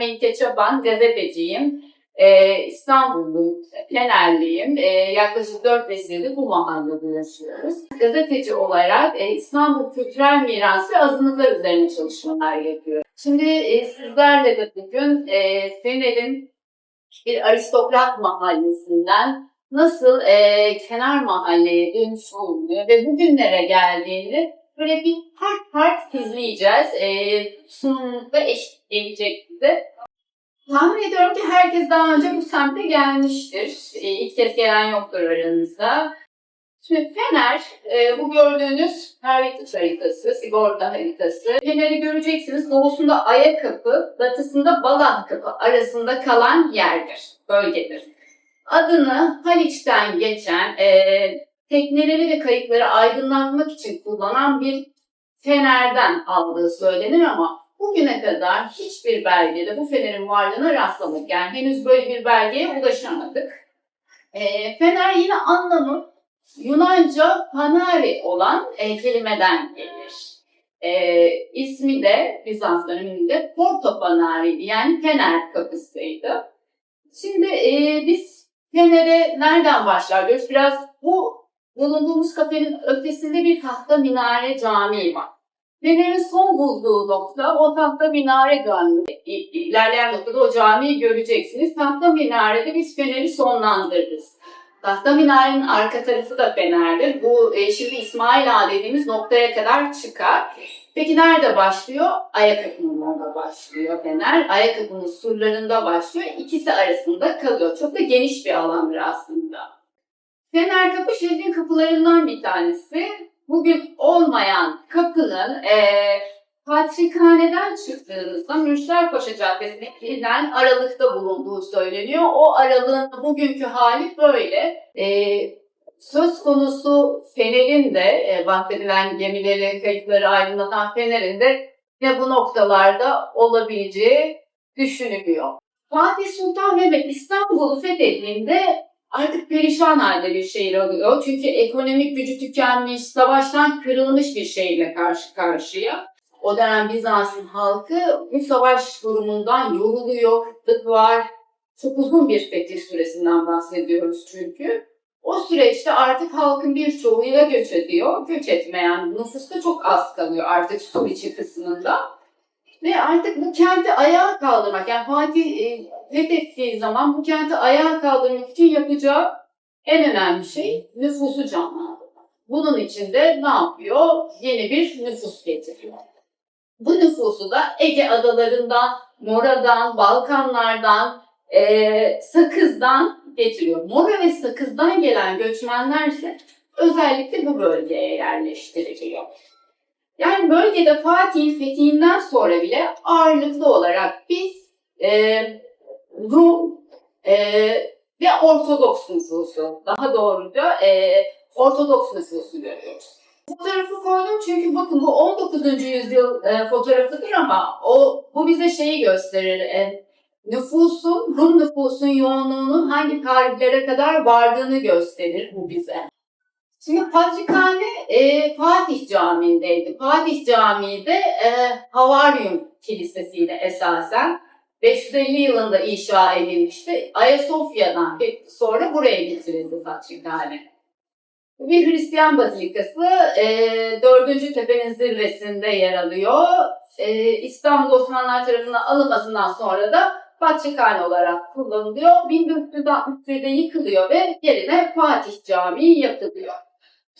Melike Çaban, gazeteciyim. Ee, İstanbul'luyum, Fenerliyim. Ee, yaklaşık 4 yıldır bu mahallede yaşıyoruz. Gazeteci olarak e, İstanbul kültürel miras ve azınlıklar üzerine çalışmalar yapıyorum. Şimdi e, sizlerle de bugün e, Fener'in bir aristokrat mahallesinden nasıl e, kenar mahalleye dönüşüldüğünü ve bugünlere geldiğini böyle bir part part izleyeceğiz. E, sunumumuzda eşlik edecek bize. Tahmin ediyorum ki herkes daha önce bu semte gelmiştir. E, ilk kez gelen yoktur aranızda. Şimdi Fener, e, bu gördüğünüz Hermitage haritası, sigorta haritası. Fener'i göreceksiniz. Doğusunda Ayakapı, batısında Balan Kapı arasında kalan yerdir, bölgedir. Adını Haliç'ten geçen, e, tekneleri ve kayıkları aydınlatmak için kullanan bir fenerden aldığı söylenir ama bugüne kadar hiçbir belgede bu fenerin varlığına rastlamadık. Yani henüz böyle bir belgeye ulaşamadık. E, fener yine anlamı Yunanca panari olan e, kelimeden gelir. E, ismi de Bizans döneminde Porto Panari'ydi yani Fener kapısıydı. Şimdi e, biz Fener'e nereden başlar diyoruz? Biraz bu bulunduğumuz kafenin ötesinde bir tahta minare camii var. Fener'in son bulduğu nokta o tahta minare. İ- İlerleyen noktada o camiyi göreceksiniz. Tahta minarede biz Fener'i sonlandırırız. Tahta minarenin arka tarafı da fenerdir. Bu e, şimdi İsmail Ağa dediğimiz noktaya kadar çıkar. Peki nerede başlıyor? Ayakkabının orada başlıyor fener. Ayakkabının surlarında başlıyor. İkisi arasında kalıyor. Çok da geniş bir alandır aslında. Fener kapı şehrin kapılarından bir tanesi. Bugün olmayan kapının e, Patrikhaneden çıktığınızda Mürşerpaşa Caddesi'ne giden aralıkta bulunduğu söyleniyor. O aralığın bugünkü hali böyle. Ee, söz konusu Fener'in de e, bahsedilen gemileri, kayıkları aydınlatan Fener'in de ve bu noktalarda olabileceği düşünülüyor. Fatih Sultan Mehmet İstanbul'u fethettiğinde artık perişan halde bir şehir oluyor. Çünkü ekonomik gücü tükenmiş, savaştan kırılmış bir şehirle karşı karşıya. O dönem Bizans'ın halkı bu savaş durumundan yoruluyor, kıtlık var. Çok uzun bir fetih süresinden bahsediyoruz çünkü. O süreçte artık halkın birçoğuyla göç ediyor. Göç etmeyen nüfus da çok az kalıyor artık Suriçi kısmında. Ve artık bu kenti ayağa kaldırmak, yani Fatih e, fethettiği zaman bu kenti ayağa kaldırmak için yapacağı en önemli şey nüfusu canlandırmak. Bunun için de ne yapıyor? Yeni bir nüfus getiriyor. Bu nüfusu da Ege adalarından, Mora'dan, Balkanlardan, eee, Sakız'dan getiriyor. Mora ve Sakız'dan gelen göçmenler ise özellikle bu bölgeye yerleştiriliyor. Yani bölgede Fatih'in fethinden sonra bile ağırlıklı olarak biz eee, Rum eee, ve Ortodoks nüfusu, daha doğruca eee, Ortodoks nüfusu görüyoruz. Fotoğrafı koydum çünkü bakın bu 19. yüzyıl e, fotoğrafıdır ama o bu bize şeyi gösterir. E, nüfusun, Rum nüfusun yoğunluğunun hangi tarihlere kadar vardığını gösterir bu bize. Şimdi Patrikhane e, Fatih Camii'ndeydi. Fatih Camii de e, Havaryum Kilisesi'ydi esasen. 550 yılında inşa edilmişti. Ayasofya'dan sonra buraya getirildi Patrikhane. Bir Hristiyan bazilikası e, 4. tepenin zirvesinde yer alıyor. E, İstanbul Osmanlılar tarafından alınmasından sonra da Patrikhane olarak kullanılıyor. 1461'de yıkılıyor ve yerine Fatih Camii yapılıyor.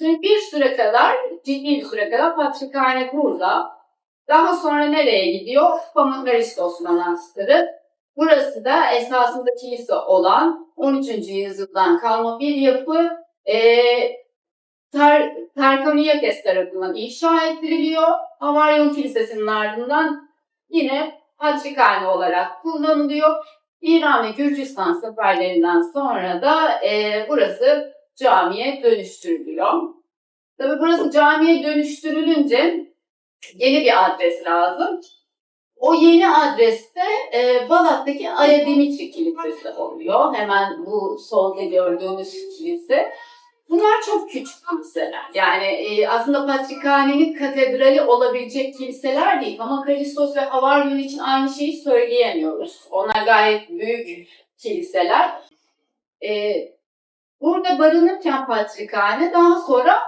Bir süre kadar, ciddi bir süre kadar Patrikhane burada. Daha sonra nereye gidiyor? Pamukharistos Manastırı. Burası da esasında kilise olan 13. yüzyıldan kalma bir yapı. Ee, Tar Tarkaniyakes tarafından inşa ettiriliyor. Havaryon Kilisesi'nin ardından yine Patrikhane olarak kullanılıyor. İran ve Gürcistan seferlerinden sonra da e, burası camiye dönüştürülüyor. Tabi burası camiye dönüştürülünce yeni bir adres lazım. O yeni adreste e, Balat'taki Aya Dimitri Kilisesi oluyor. Hemen bu solda gördüğünüz kilise. Bunlar çok küçük kiliseler. Yani e, aslında Patrikhane'nin katedrali olabilecek kiliseler değil. Ama Kalistos ve Havaryun için aynı şeyi söyleyemiyoruz. Onlar gayet büyük kiliseler. E, burada barınırken Patrikhane daha sonra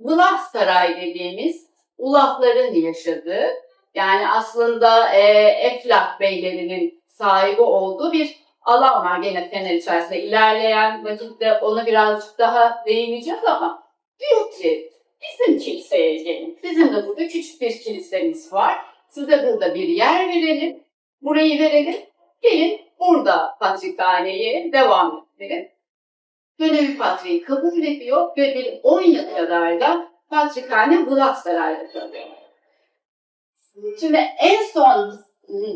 Vlah Saray dediğimiz ulahların yaşadığı yani aslında e, Eflah beylerinin sahibi olduğu bir alan var gene Fener içerisinde. İlerleyen vakitte ona birazcık daha değineceğiz ama diyor ki bizim kiliseye gelin. Bizim de burada küçük bir kilisemiz var. Size burada bir yer verelim. Burayı verelim. Gelin burada patrikhaneyi devam edelim. Dönevi patriği kabul ediyor ve bir 10 yıl kadar da patrikhane Vladsaray'da kalıyor. Şimdi en son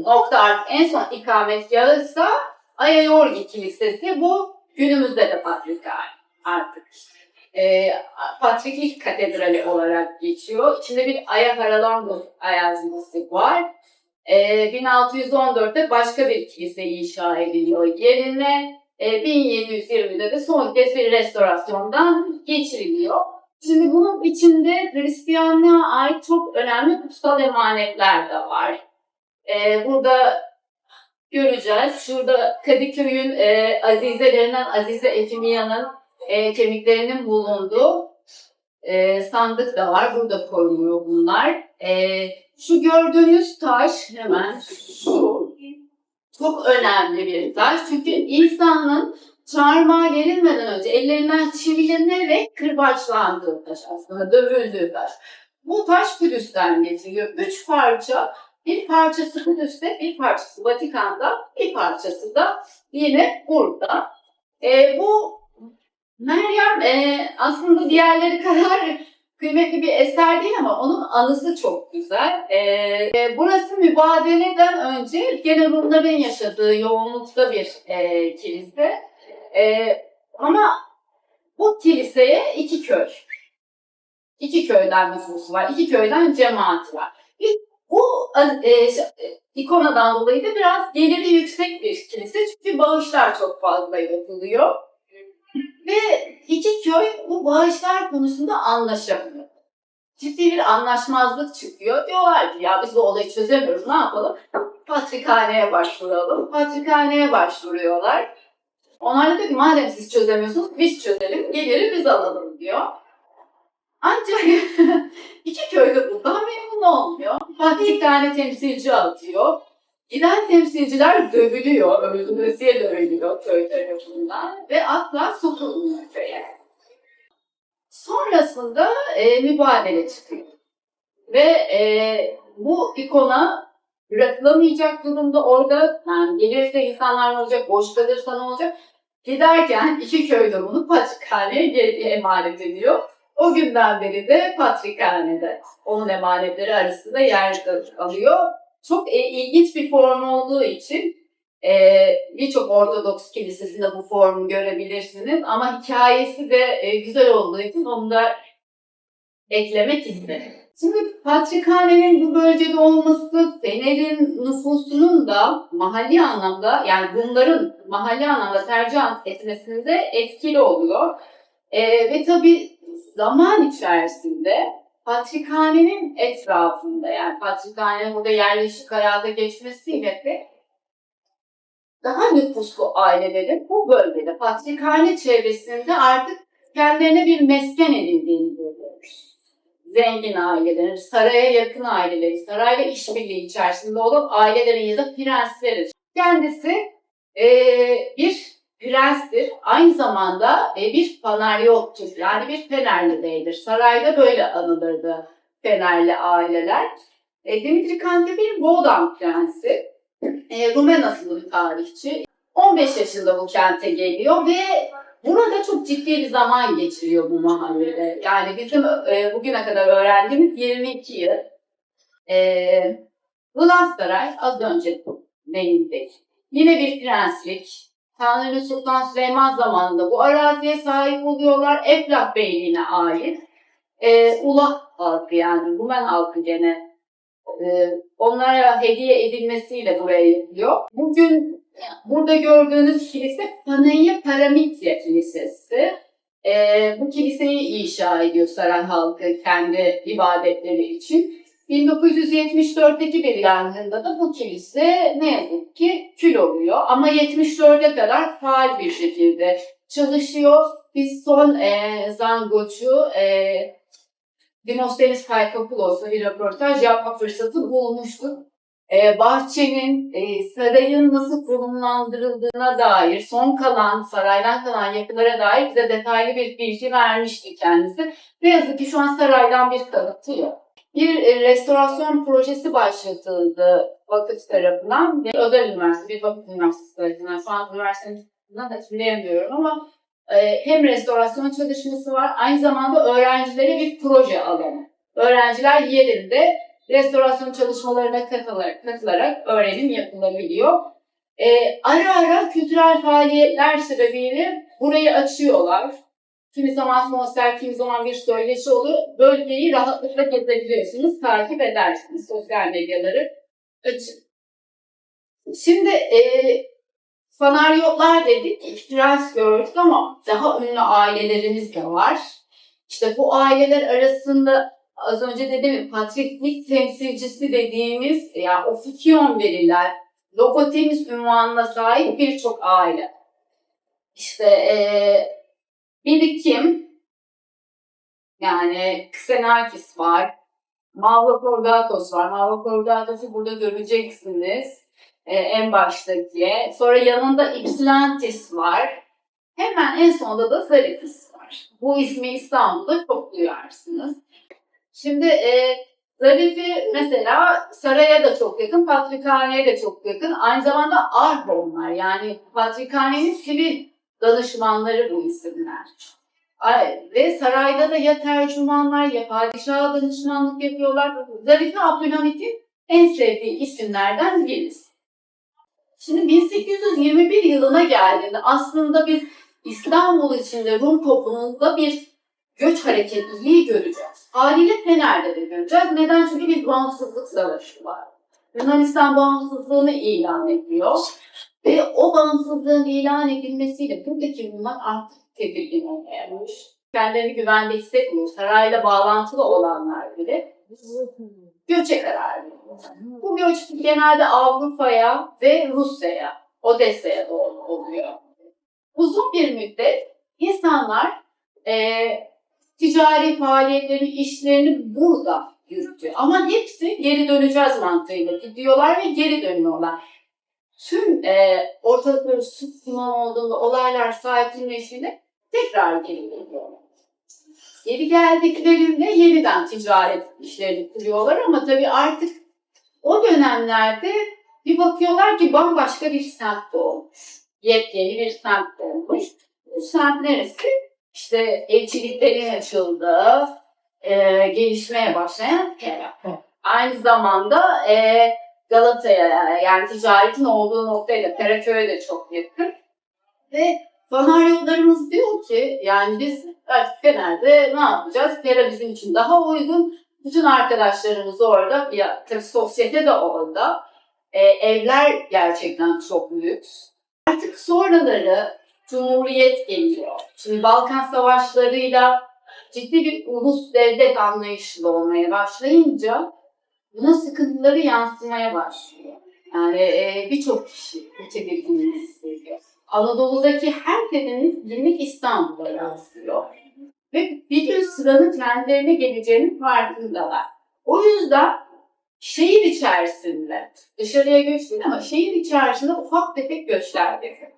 nokta artık en son ikametgahı ise Ayayorgi Kilisesi bu günümüzde de Patrikhane artık. E, Patriklik Katedrali olarak geçiyor. İçinde bir Aya Haralambos ayazması var. E, 1614'te başka bir kilise inşa ediliyor yerine. E, 1720'de de son kez bir restorasyondan geçiriliyor. Şimdi bunun içinde Hristiyanlığa ait çok önemli kutsal emanetler de var. Ee, burada göreceğiz. Şurada Kadıköy'ün e, azizelerinden Azize Efimiya'nın e, kemiklerinin bulunduğu e, sandık da var. Burada korunuyor bunlar. E, şu gördüğünüz taş hemen şu çok önemli bir taş. Çünkü İsa'nın çarmıha gelinmeden önce ellerinden çivilenerek kırbaçlandığı taş aslında, dövüldüğü taş. Bu taş Kudüs'ten getiriyor. Üç parça, bir parçası Kudüs'te, bir parçası Vatikan'da, bir parçası da yine burada. E, bu Meryem e, aslında diğerleri kadar kıymetli bir eser değil ama onun anısı çok güzel. E, e, burası mübadeleden önce gene Rumların yaşadığı yoğunlukta bir e, kilise. E, ama bu kiliseye iki köy. İki köyden nüfusu var. iki köyden cemaat var. Bu e, şey, e, ikonadan dolayı da biraz geliri yüksek bir kilise. Çünkü bağışlar çok fazla yapılıyor. Ve iki köy bu bağışlar konusunda anlaşamıyor. Ciddi bir anlaşmazlık çıkıyor. Diyorlar ki ya biz bu olayı çözemiyoruz ne yapalım? Patrikhaneye başvuralım. Patrikhaneye başvuruyorlar. Onlar da diyor ki madem siz çözemiyorsunuz biz çözelim, geliri biz alalım diyor. Ancak iki köyde bundan memnun olmuyor. Patrikhane temsilci atıyor. Giden temsilciler dövülüyor, öldürmesiye dövülüyor köy tarafından ve asla sokulmuyor köye. Sonrasında e, mübadele çıkıyor. Ve e, bu ikona bırakılamayacak durumda orada yani gelirse insanlar olacak, boş kalırsa ne olacak? Giderken iki köyde bunu patrikhaneye emanet ediyor. O günden beri de patrikhanede onun emanetleri arasında yer alıyor. Çok e, ilginç bir form olduğu için e, birçok Ortodoks kilisesinde bu formu görebilirsiniz. Ama hikayesi de e, güzel olduğu için onu da eklemek istedim. Şimdi Patrikhane'nin bu bölgede olması Fener'in nüfusunun da mahalli anlamda yani bunların mahalli anlamda tercih etmesinde etkili oluyor. E, ve tabii zaman içerisinde Patrikhane'nin etrafında yani Patrikhane'nin burada yerleşik hayata geçmesiyle de daha nüfuslu ailelerin bu bölgede Patrikhane çevresinde artık kendilerine bir mesken edindiğini görüyoruz. Zengin ailelerin, saraya yakın aileleri, sarayla işbirliği içerisinde olan ailelerin ya da prensleri. Kendisi e, bir prenstir. Aynı zamanda e, bir Panaryottur. Yani bir Fenerli beydir. Sarayda böyle anılırdı Fenerli aileler. E, Dimitri Kandemir Boğdan prensi. E, Rumen asıllı bir tarihçi. 15 yaşında bu kente geliyor ve burada çok ciddi bir zaman geçiriyor bu mahallede. Yani bizim e, bugüne kadar öğrendiğimiz 22 yıl. E, Vlasaray az önce değindik. Yine bir prenslik, Tanrı Sultan Süleyman zamanında bu araziye sahip oluyorlar. Eflak Beyliği'ne ait. E, Ulah halkı yani Rumen halkı gene e, onlara hediye edilmesiyle buraya yapılıyor. Bugün burada gördüğünüz kilise Panayya Paramitya Kilisesi. e, bu kiliseyi inşa ediyor saray halkı kendi ibadetleri için. 1974'teki bir yangında da bu kilise ne yazık ki kül oluyor. Ama 74'e kadar faal bir şekilde çalışıyor. Biz son e, Zangoç'u e, Dimostenis Kaykopulos'la bir röportaj yapma fırsatı bulmuştuk. E, bahçenin, e, sarayın nasıl konumlandırıldığına dair, son kalan, saraydan kalan yapılara dair bize detaylı bir bilgi vermişti kendisi. Ne yazık ki şu an saraydan bir kalıntı yok. Bir e, restorasyon projesi başlatıldı vakıf tarafından. Bir özel üniversite, bir vakıf üniversitesi tarafından. Şu an üniversitenin hatırlayamıyorum ama e, hem restorasyon çalışması var, aynı zamanda öğrencilere bir proje alanı. Öğrenciler yerinde restorasyon çalışmalarına katılarak, katılarak öğrenim yapılabiliyor. E, ara ara kültürel faaliyetler sebebiyle burayı açıyorlar. Kimi zaman konser, kimi zaman bir söyleşi oluyor. Bölgeyi rahatlıkla gezebiliyorsunuz, takip edersiniz sosyal medyaları açın. Şimdi e, Fanaryotlar dedik, ihtiras gördük ama daha ünlü ailelerimiz de var. İşte bu aileler arasında az önce dedim patriklik temsilcisi dediğimiz yani ofikiyon verilen Logotemis ünvanına sahip birçok aile. İşte ee, birikim yani Xenakis var, Mavrokordatos var. Mavrokordatos'u burada göreceksiniz e, en baştaki. Sonra yanında Ypsilantis var. Hemen en sonunda da Zarifis var. Bu ismi İstanbul'da çok duyarsınız. Şimdi e, Zarif'i mesela saraya da çok yakın, patrikhaneye de çok yakın. Aynı zamanda Arhonlar yani patrikhanenin sivil danışmanları bu isimler. Ve sarayda da ya tercümanlar ya padişaha danışmanlık yapıyorlar. Zarife Abdülhamit'in en sevdiği isimlerden birisi. Şimdi 1821 yılına geldiğinde aslında biz İstanbul içinde Rum toplumunda bir göç hareketliliği göreceğiz. Haliyle Fener'de de göreceğiz. Neden? Çünkü bir bağımsızlık savaşı var. Yunanistan bağımsızlığını ilan ediyor. Ve o bağımsızlığın ilan edilmesiyle buradaki Rumlar artık tedirgin olmaya başlıyor. Kendilerini güvende hissetmiyor. Sarayla bağlantılı olanlar bile göçe karar veriyor. Bu göç genelde Avrupa'ya ve Rusya'ya, Odessa'ya doğru oluyor. Uzun bir müddet insanlar eee, ticari faaliyetlerini, işlerini burada yürütüyor. Ama hepsi geri döneceğiz mantığıyla gidiyorlar ve geri dönüyorlar. Tüm eee ortalık böyle süt olduğunda olaylar sakinleştiğinde tekrar geri geliyorlar. Geri geldiklerinde yeniden ticaret işlerini kuruyorlar ama tabii artık o dönemlerde bir bakıyorlar ki bambaşka bir semt doğmuş. Yepyeni bir semt doğmuş. Bu semt neresi? İşte elçiliklerin açıldığı, e, gelişmeye başlayan Pera. Aynı zamanda e, Galata'ya yani ticaretin olduğu noktayla Peraköy'e de çok yakın. Ve Fanaryotlarımız diyor ki yani biz artık Fener'de ne yapacağız? Pera bizim için daha uygun. Bütün arkadaşlarımız orada. Ya, tabii sosyete de orada. E, evler gerçekten çok lüks. Artık sonraları Cumhuriyet geliyor. Şimdi Balkan Savaşları'yla ciddi bir ulus devlet anlayışlı olmaya başlayınca buna sıkıntıları yansımaya başlıyor. Yani e, birçok kişi bu tedirginliği hissediyor. Anadolu'daki herkesin günlük İstanbul'a yansıyor. Ve bir gün sıranın kendilerine geleceğinin farkındalar. O yüzden şehir içerisinde, dışarıya göç ama şehir içerisinde ufak tefek göçler yapıyor.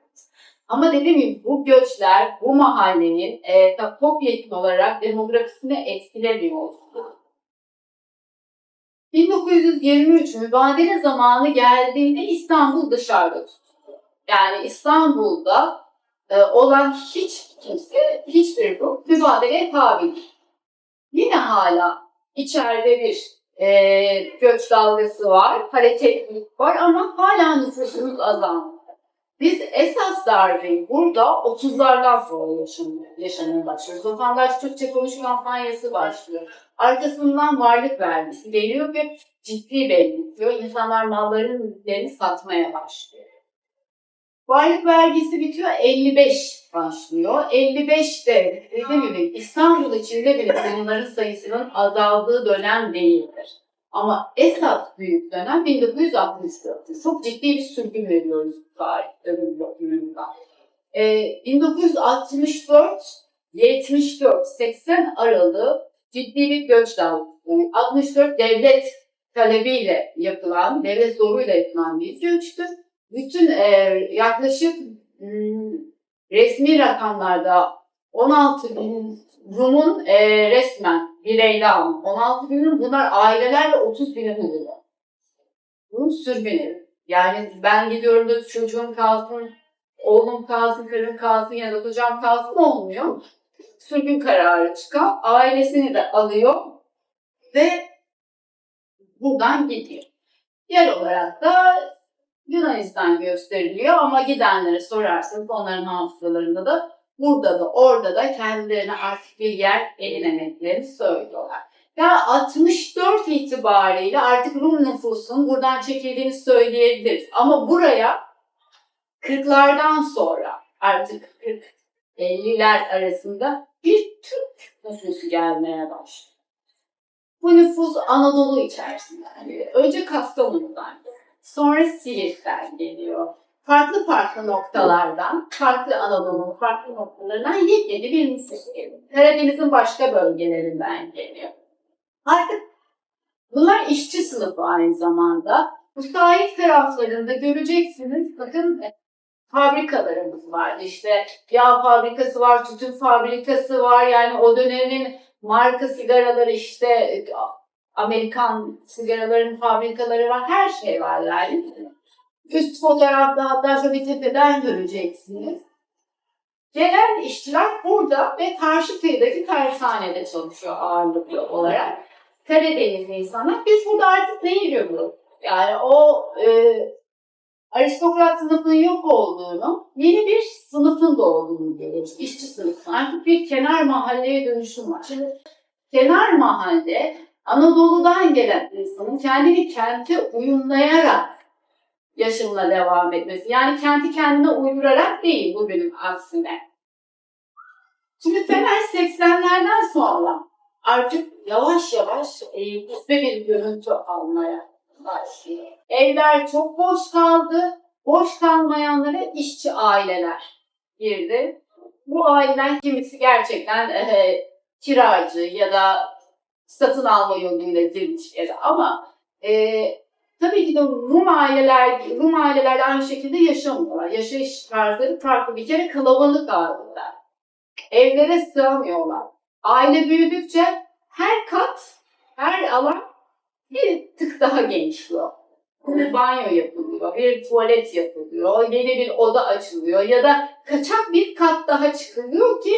Ama dediğim gibi bu göçler bu mahallenin e, topyekun olarak demografisini etkilemiyor. 1923 mübadele zamanı geldiğinde İstanbul dışarıda tutuluyor. Yani İstanbul'da e, olan hiç kimse, hiçbir grup mübadeleye tabi değil. Yine hala içeride bir e, göç dalgası var, hareketlilik var ama hala nüfusumuz azalmıyor. Biz esas darbeyi burada 30'lardan sonra yaşamaya başlıyoruz. Vatandaş Türkçe konuşma kampanyası başlıyor. Arkasından varlık vergisi geliyor ve ciddi belli diyor. İnsanlar mallarını mülklerini satmaya başlıyor. Varlık vergisi bitiyor 55 başlıyor. 55'te dediğim gibi İstanbul içinde bile bunların sayısının azaldığı dönem değildir. Ama esas büyük dönem 1964'tür. Çok ciddi bir sürgün veriyoruz bu tarihte bu bakımında. Ee, 1964 74-80 aralığı ciddi bir göç dalgası. 64 devlet talebiyle yapılan, devlet zoruyla yapılan bir göçtür. Bütün e, yaklaşık hmm, resmi rakamlarda 16 bin Rum'un e, resmen bireyli alın. 16 binin bunlar ailelerle 30 binin oluyor. Rum sürgünü. Yani ben gidiyorum da çocuğum kalsın, oğlum kalsın, karım kalsın ya da kocam kalsın olmuyor. Sürgün kararı çıkan ailesini de alıyor ve buradan gidiyor. Yer olarak da Yunanistan gösteriliyor ama gidenlere sorarsanız onların hafızalarında da burada da orada da kendilerine artık bir yer edinemediklerini söylüyorlar. Ya 64 itibariyle artık Rum nüfusunun buradan çekildiğini söyleyebiliriz. Ama buraya 40'lardan sonra artık 40-50'ler arasında bir Türk nüfusu gelmeye başlıyor. Bu nüfus Anadolu içerisinden geliyor. Önce Kastamonu'dan. Sonra Siirt'ten geliyor. Farklı farklı noktalardan, farklı Anadolu'nun farklı noktalarından yepyeni bir nüfus geliyor. Karadeniz'in başka bölgelerinden geliyor. Artık bunlar işçi sınıfı aynı zamanda. Sahil taraflarında göreceksiniz bakın e, fabrikalarımız var. İşte yağ fabrikası var, tütün fabrikası var. Yani o dönemin marka sigaraları işte e, Amerikan sigaraların fabrikaları var. Her şey var yani. Üst fotoğrafta hatta şöyle tepeden göreceksiniz. Gelen işçiler burada ve karşı kıyıdaki tersanede çalışıyor ağırlıklı olarak. Karadeniz insanlar. Biz burada artık neyi görüyoruz? Yani o e, aristokrat sınıfının yok olduğunu, yeni bir sınıfın doğduğunu görüyoruz. İşçi sınıfı. Artık bir kenar mahalleye dönüşüm var. Şimdi kenar mahalle Anadolu'dan gelen insanın kendini kente uyumlayarak yaşamına devam etmesi. Yani kenti kendine uydurarak değil bugünün aksine. Şimdi Fener 80'lerden sonra artık yavaş yavaş e, bir görüntü almaya başlıyor. Evler çok boş kaldı. Boş kalmayanlara işçi aileler girdi. Bu aileler kimisi gerçekten e, kiracı ya da satın alma yoluyla girmişler ama e, tabii ki de Rum aileler Rum aileler aynı şekilde yaşamıyorlar. Yaşayış tarzları farklı bir kere kalabalık aileler. Evlere sığamıyorlar. Aile büyüdükçe her kat, her alan bir tık daha genişliyor. Bir banyo yapılıyor, bir tuvalet yapılıyor, yeni bir oda açılıyor ya da kaçak bir kat daha çıkılıyor ki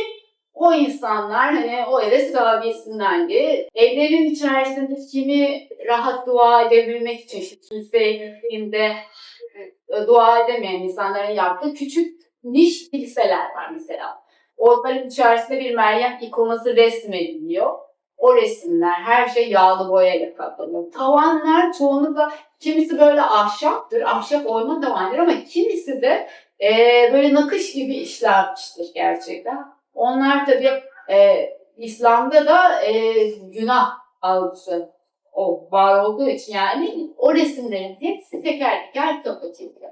o insanlar hani o eve sığabilsinler diye. Evlerin içerisinde kimi rahat dua edebilmek için işte kiliselerinde e, dua edemeyen insanların yaptığı küçük niş kiliseler var mesela. Onların içerisinde bir Meryem ikonası resmediliyor. O resimler her şey yağlı boyayla kaplanıyor. Tavanlar çoğunlukla kimisi böyle ahşaptır, ahşap oyma tavandır ama kimisi de e, böyle nakış gibi işlenmiştir gerçekten. Onlar tabii e, İslam'da da e, günah algısı o var olduğu için yani o resimlerin hepsi teker teker kapatılıyor.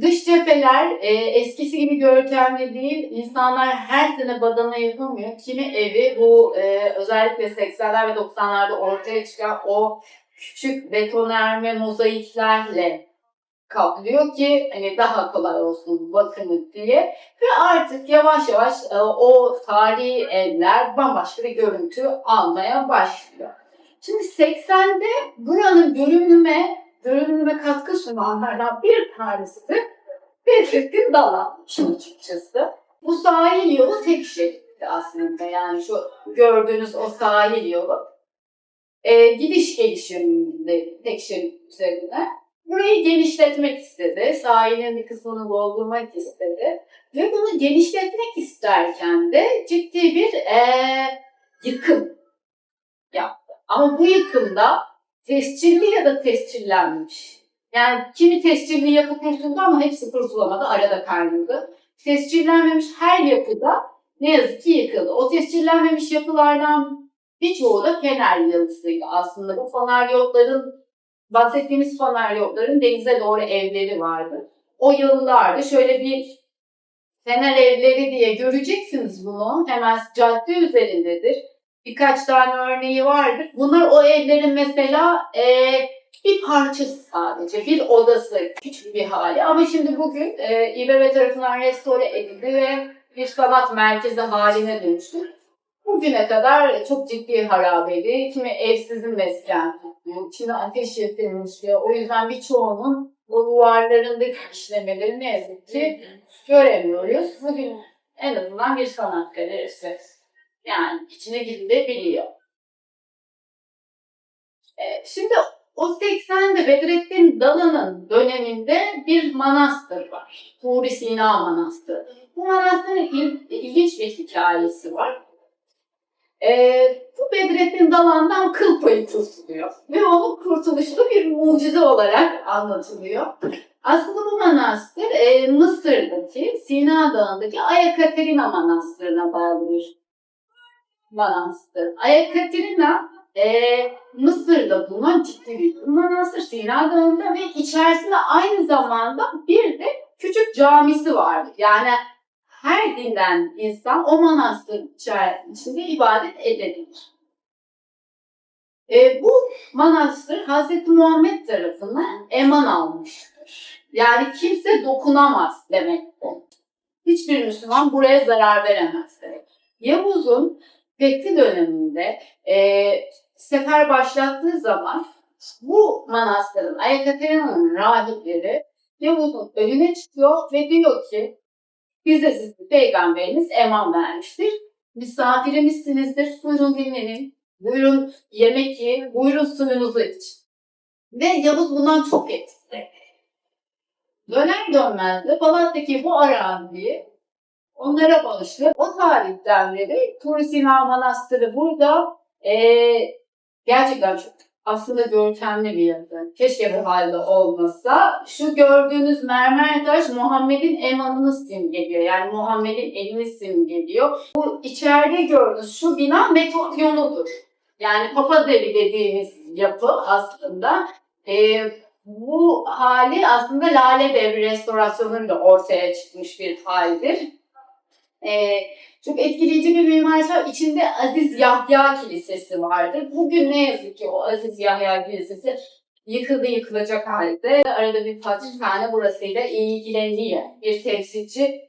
Dış cepheler e, eskisi gibi görkemli değil. İnsanlar her sene badana yapamıyor. Kimi evi bu e, özellikle 80'ler ve 90'larda ortaya çıkan o küçük betonarme mozaiklerle kaplıyor ki hani daha kolay olsun bakın diye ve artık yavaş yavaş e, o tarihi evler bambaşka bir görüntü almaya başlıyor. Şimdi 80'de buranın görünüme görünüme katkı sunanlardan bir tanesi de Bedrettin Dalan'mış açıkçası. Bu sahil yolu tek şeritti aslında yani şu gördüğünüz o sahil yolu. E, gidiş gelişimde tek şerit üzerinde. Burayı genişletmek istedi. Sahilin bir kısmını doldurmak istedi. Ve bunu genişletmek isterken de ciddi bir e, yıkım yaptı. Ama bu yıkımda tescilli ya da tescillenmiş Yani kimi tescilli yapı kurtuldu ama hepsi kurtulamadı. Arada kaynadı. Tescillenmemiş her yapıda ne yazık ki yıkıldı. O tescillenmemiş yapılardan birçoğu da Fener yıldızıydı aslında. Bu fanaryotların, bahsettiğimiz fanaryotların denize doğru evleri vardı. O yıllarda şöyle bir Fener evleri diye göreceksiniz bunu. Hemen cadde üzerindedir. Birkaç tane örneği vardır. Bunlar o evlerin mesela eee bir parçası sadece, bir odası, küçük bir hali. Ama şimdi bugün e, İBB tarafından restore edildi ve bir sanat merkezi haline dönüştü. Bugüne kadar çok ciddi harabeydi. Kimi evsizin mesken tutmuyor, kimi ateş yakılmış diyor. O yüzden birçoğunun o duvarlarındaki işlemeleri ne yazık ki göremiyoruz. Bugün en azından bir sanat galerisi. Yani içine girilebiliyor. E, şimdi o 80'de Bedrettin Dalan'ın döneminde bir manastır var. Turi Sina Manastırı. Bu manastırın il- ilginç bir hikayesi var. Ee, bu Bedrettin Dalan'dan kıl payı kurtuluyor. Ve onun kurtuluşu bir mucize olarak anlatılıyor. Aslında bu manastır e, Mısır'daki Sina Dağı'ndaki Aya Katerina Manastırı'na bağlı bir manastır. Aya Katerina e, Mısır'da bulunan ciddi bir manastır Sina Dağı'nda ve içerisinde aynı zamanda bir de küçük camisi vardı. Yani her dinden insan o manastır içerisinde ibadet edebilir. E, bu manastır Hz. Muhammed tarafından eman almıştır. Yani kimse dokunamaz demek bu. Hiçbir Müslüman buraya zarar veremez demek. Yavuz'un fethi döneminde e, sefer başlattığı zaman bu manastırın Ayakaterina'nın rahipleri Yavuz'un önüne çıkıyor ve diyor ki bize sizin peygamberiniz eman vermiştir. Misafirimizsinizdir. Buyurun dinlenin. Buyurun yemek yiyin. Buyurun suyunuzu için. Ve Yavuz bundan çok etkili. Döner dönmez de Balat'taki bu araziyi onlara bağışlı. O tarihten beri Turi Sina Manastırı burada eee, gerçekten çok aslında görkemli bir yapı. Keşke bu halde olmasa. Şu gördüğünüz mermer taş Muhammed'in emanını simgeliyor. Yani Muhammed'in elini simgeliyor. Bu içeride gördüğünüz şu bina metodyonudur. Yani Papadevi dediğimiz yapı aslında e, bu hali aslında Lale Devri restorasyonunda ortaya çıkmış bir haldir. E, çok etkileyici bir mimari var. İçinde Aziz Yahya Kilisesi vardır. Bugün ne yazık ki o Aziz Yahya Kilisesi yıkıldı yıkılacak halde. Arada bir patrikhane burasıyla ilgileniyor. Bir temsilci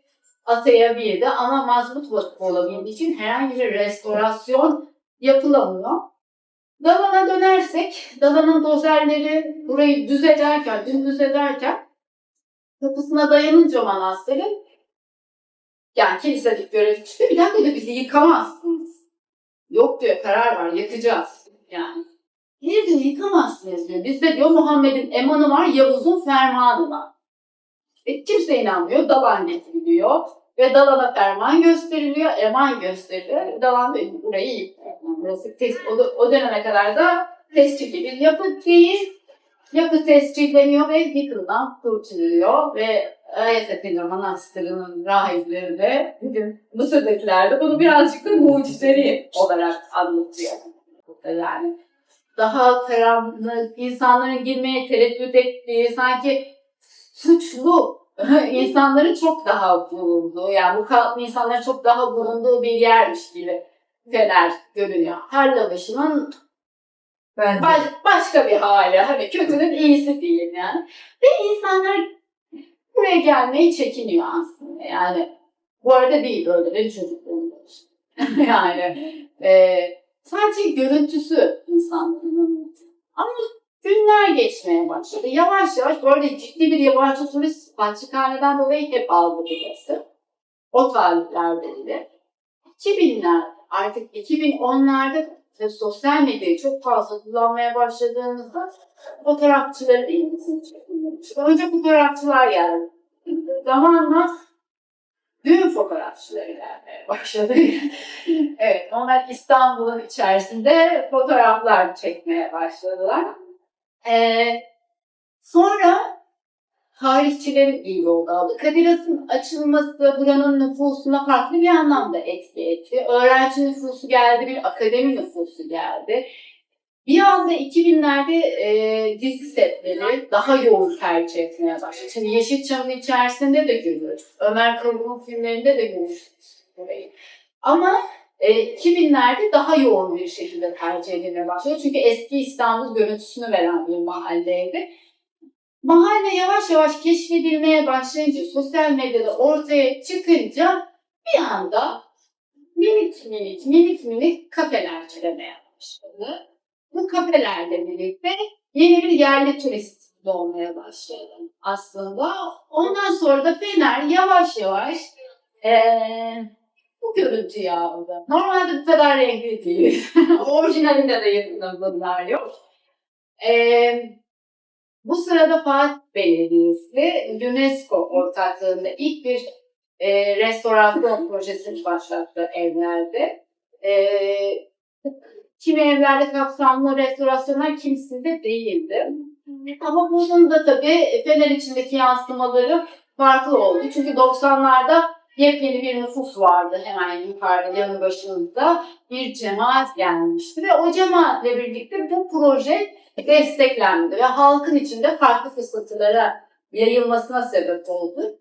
atayabildi ama vakıf olabildiği için herhangi bir restorasyon yapılamıyor. Dalan'a dönersek, Dalan'ın dozerleri burayı düz ederken, dümdüz ederken kapısına dayanınca manastırın yani kiliselik görev çıkıyor. Bir dakika diyor bizi yıkamazsınız. Yok diyor karar var yakacağız. Yani. Bir diyor yıkamazsınız diyor. Bizde diyor Muhammed'in emanı var, Yavuz'un fermanı var. E, kimse inanmıyor. Dalan getiriliyor. Ve Dalan'a ferman gösteriliyor, eman gösteriliyor. Dalan diyor burayı yıkıyor. Burası tes, o, o döneme kadar da tescilli bir yapı değil. Yapı tescilleniyor ve yıkımdan kurtuluyor ve Ayasofya Manastırı'nın rahipleri de bugün Mısır'dakiler de bunu birazcık da mucizeli olarak anlatıyor. Yani daha karanlık, insanların girmeye tereddüt ettiği, sanki suçlu insanların çok daha bulunduğu, yani bu kalklı insanların çok daha bulunduğu bir yermiş gibi Fener görünüyor. Her lavaşının Ben de. Baş- başka bir hali. Hani kötünün iyisi değil yani. Ve insanlar buraya gelmeyi çekiniyor aslında. Yani bu arada değil öyle de çocukluğumda işte. yani e, sadece görüntüsü insanların. Ama günler geçmeye başladı. Yavaş yavaş bu arada ciddi bir yabancı turist Patrikhane'den dolayı hep aldı burası. O tarihlerde bile. 2000'ler artık 2010'larda ve sosyal medyayı çok fazla kullanmaya başladığımızda fotoğrafçıları ilgisini çekiyor. Önce fotoğrafçılar geldi. Zamanla düğün fotoğrafçıları gelmeye başladı. evet, onlar İstanbul'un içerisinde fotoğraflar çekmeye başladılar. Ee, Sonra tarihçilerin iyi yol aldı. Kadir Has'ın açılması buranın nüfusuna farklı bir anlamda etki etti. Öğrenci nüfusu geldi, bir akademi nüfusu geldi. Bir anda 2000'lerde e, dizi setleri daha yoğun tercih etmeye başladı. Şimdi Yeşilçam'ın içerisinde de görüyoruz. Ömer Kavuk'un filmlerinde de görüyoruz burayı. Ama e, 2000'lerde daha yoğun bir şekilde tercih edilmeye başladı. Çünkü eski İstanbul görüntüsünü veren bir mahalleydi. Mahalle yavaş yavaş keşfedilmeye başlayınca, sosyal medyada ortaya çıkınca bir anda minik minik minik minik kafeler türemeye başladı. Bu kafelerle birlikte yeni bir yerli turist doğmaya başladı aslında. Ondan sonra da Fener yavaş yavaş eee bu görüntüyü aldı. Normalde bu kadar renkli değil. Orijinalinde de yakında bunlar yok. Eee bu sırada Fatih Belediyesi UNESCO ortaklığında ilk bir e, restorasyon projesini başlattı evlerde. E, kimi evlerde kapsamlı restorasyonlar kimisinde değildi. Ama bunun da tabii Fener içindeki yansımaları farklı oldu. Çünkü 90'larda yepyeni bir nüfus vardı hemen yukarıda yanı başımızda bir cemaat gelmişti ve o cemaatle birlikte bu proje desteklendi ve halkın içinde farklı fırsatlara yayılmasına sebep oldu.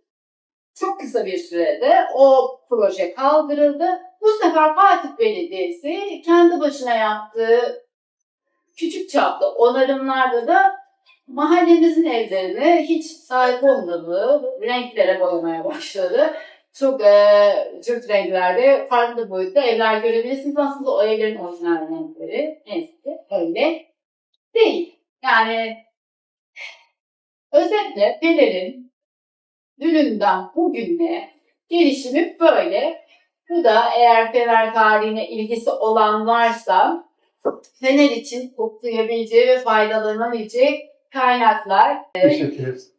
Çok kısa bir sürede o proje kaldırıldı. Bu sefer Fatih Belediyesi kendi başına yaptığı küçük çaplı onarımlarda da mahallemizin evlerini hiç sahip olmadığı renklere boyamaya başladı. Çok e, Türk renklerde farklı boyutta evler görebilirsiniz. Aslında o evlerin orijinal renkleri neyse öyle değil. Yani özetle Fener'in dününden bugüne gelişimi böyle. Bu da eğer Fener tarihine ilgisi olan varsa Fener için toplayabileceği ve faydalanabileceği kaynaklar. Teşekkür ederiz.